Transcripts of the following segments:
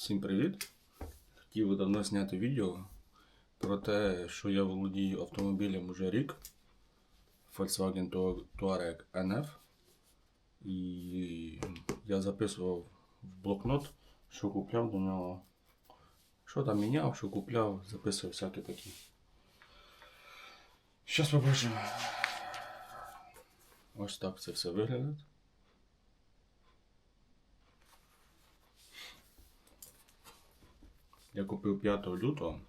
Всім привіт! Хотів би давно зняти відео про те, що я володію автомобілем уже рік Volkswagen Tou- Touareg NF. І я записував в блокнот, що купляв до нього. Що там міняв, що купляв, записував всякі такі. Зараз побачимо. Ось так це все виглядає. Я купив 5 лютого,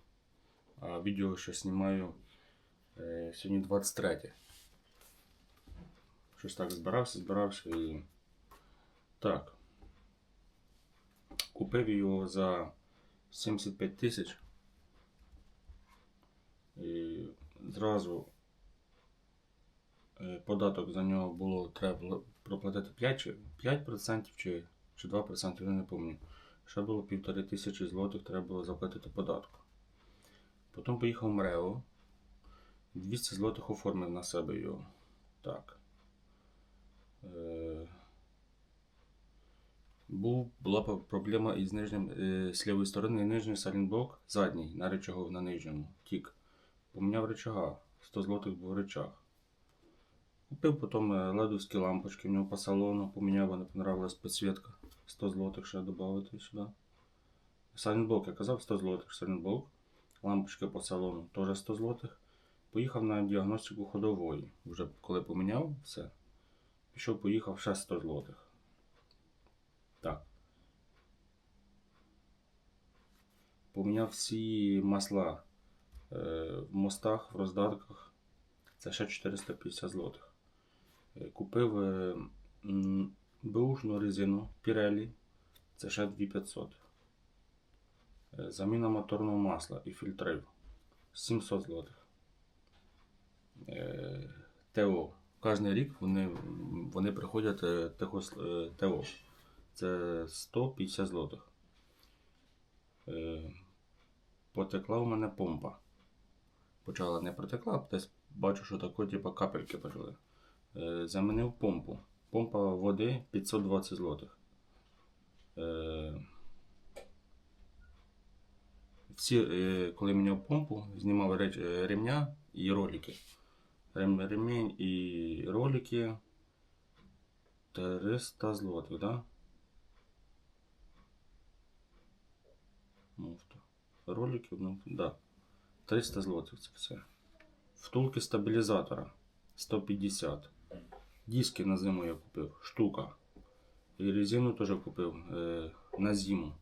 а відео ще знімаю е, сьогодні 23. Щось так збирався, збирався і. Так. Купив його за 75 тисяч. І зразу е, податок за нього було треба проплатити 5, чи 5% чи, чи 2%, я не пам'ятаю. Ще було півтори тисячі злотих, треба було заплатити податку. Потім поїхав в МРЕО. 200 злотих оформив на себе його. Так. Е, був, була проблема із нижнім, е, з лівої сторони нижній салінблок, задній, на речагу на нижньому, тік. Поміняв речага, 100 злотих був речаг. Купив потім е, ледовські лампочки в нього по салону, поміняв, вони понравилась підсвітка. 100 злотих ще додати сюди. Салінблок, я казав, 100 злотих салінблок. Лампочки по салону теж 100 злотих. Поїхав на діагностику ходової. Вже коли поміняв все. Пішов, поїхав ще 100 злотих. Так. Поміняв всі масла е, в мостах, в роздатках. Це ще 450 злотих. Е, Купив м, беушну резину Pirelli. Ще 2500. Е, Заміна моторного масла і фільтрів 700 злотих. Е, ТО. Кожен рік вони, вони приходять е, техос, ТО. Це 150 злотих. Потекла у мене помпа. Почала не протекла, десь бачу, що таке, типу, капельки почали. Замінив помпу. Помпа води 520 злотих. Е, всі, е, коли міняв помпу, знімав е, ремня і ролики. Рем, ремінь і ролики 300 злотих, да? Муфта. Ролики, ну, да. 300 злотих це все. Втулки стабілізатора 150. Диски на зиму я купив, штука. І резину теж купив е, на зиму.